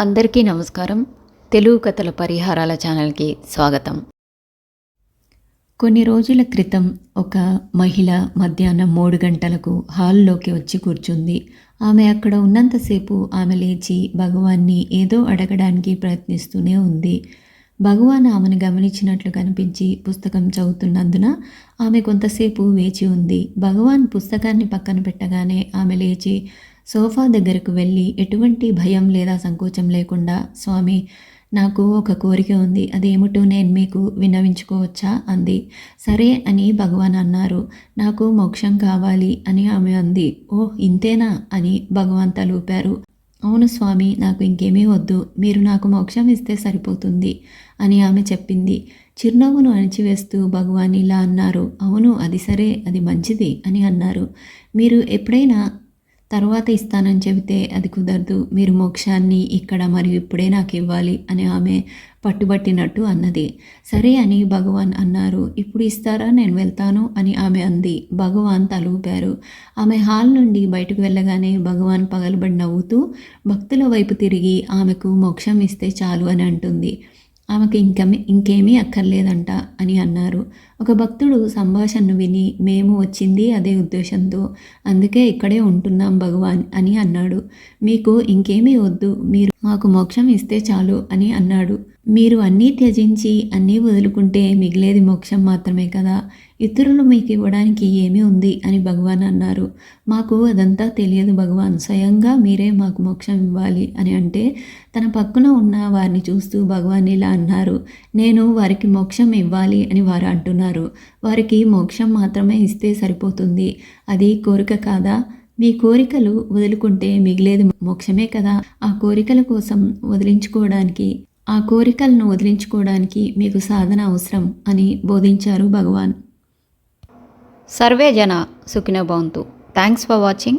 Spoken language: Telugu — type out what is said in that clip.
అందరికీ నమస్కారం. తెలుగు కథల పరిహారాల ఛానల్కి స్వాగతం. కొన్ని రోజుల క్రితం ఒక మహిళ మధ్యాహ్నం మూడు గంటలకు హాల్లోకి వచ్చి కూర్చుంది. ఆమె అక్కడ ఉన్నంతసేపు ఆమె లేచి భగవాన్ని ఏదో అడగడానికి ప్రయత్నిస్తూనే ఉంది. భగవాన్ ఆమెను గమనించినట్లు కనిపించి పుస్తకం చదువుతున్నందున ఆమె కొంతసేపు వేచి ఉంది. భగవాన్ పుస్తకాన్ని పక్కన పెట్టగానే ఆమె లేచి సోఫా దగ్గరకు వెళ్ళి ఎటువంటి భయం లేదా సంకోచం లేకుండా స్వామి నాకు ఒక కోరిక ఉంది. అదేమిటో నేను మీకు విన్నవించుకోవచ్చా? అంది. సరే అని భగవాన్ అన్నారు. నాకు మోక్షం కావాలి అని ఆమె అంది. ఓ ఇంతేనా? అని భగవాన్ తలూపారు. అవును స్వామి నాకు ఇంకేమీ వద్దు. మీరు నాకు మోక్షం ఇస్తే సరిపోతుంది అని ఆమె చెప్పింది. చిరునవ్వును అణిచివేస్తూ భగవాన్ ఇలా అన్నారు. అవును అది సరే అది మంచిది అని అన్నారు. మీరు ఎప్పుడైనా తర్వాత ఇస్తానని చెబితే అది కుదరదు మీరు మోక్షాన్ని ఇక్కడ మరియు ఇప్పుడే నాకు ఇవ్వాలి అని ఆమె పట్టుబట్టినట్టు అన్నది. సరే అని భగవాన్ అన్నారు ఇప్పుడు ఇస్తారా? నేను వెళ్తాను అని ఆమె అంది. భగవాన్ తలూపారు. ఆమె హాల్ నుండి బయటకు వెళ్ళగానే భగవాన్ పగలబడి నవ్వుతూ భక్తుల వైపు తిరిగి ఆమెకు మోక్షం ఇస్తే చాలు అని అంటుంది. ఆమెకు ఇంకా ఇంకేమీ అక్కర్లేదంట అని అన్నారు. ఒక భక్తుడు సంభాషణను విని మేము వచ్చింది అదే ఉద్దేశంతో అందుకే ఇక్కడే ఉంటున్నాం భగవాన్ అని అన్నాడు. మీకు ఇంకేమీ వద్దు మీరు మాకు మోక్షం ఇస్తే చాలు అని అన్నాడు. మీరు అన్నీ త్యజించి అన్నీ వదులుకుంటే మిగిలేది మోక్షం మాత్రమే కదా ఇతరులు మీకు ఇవ్వడానికి ఏమీ ఉంది అని భగవాన్ అన్నారు. మాకు అదంతా తెలియదు భగవాన్ స్వయంగా మీరే మాకు మోక్షం ఇవ్వాలి అని అంటే తన పక్కన ఉన్న వారిని చూస్తూ భగవాన్ ఇలా అన్నారు. నేను వారికి మోక్షం ఇవ్వాలి అని వారు అంటున్నారు. వారికి మోక్షం మాత్రమే ఇస్తే సరిపోతుంది. అది కోరిక కాదా? మీ కోరికలు వదులుకుంటే మిగిలేది మోక్షమే కదా? ఆ కోరికల కోసం వదిలించుకోవడానికి ఆ కోరికలను వదిలించుకోవడానికి మీకు సాధన అవసరం అని బోధించారు భగవాన్. సర్వే జన సుఖినో భవంతు. Thanks for watching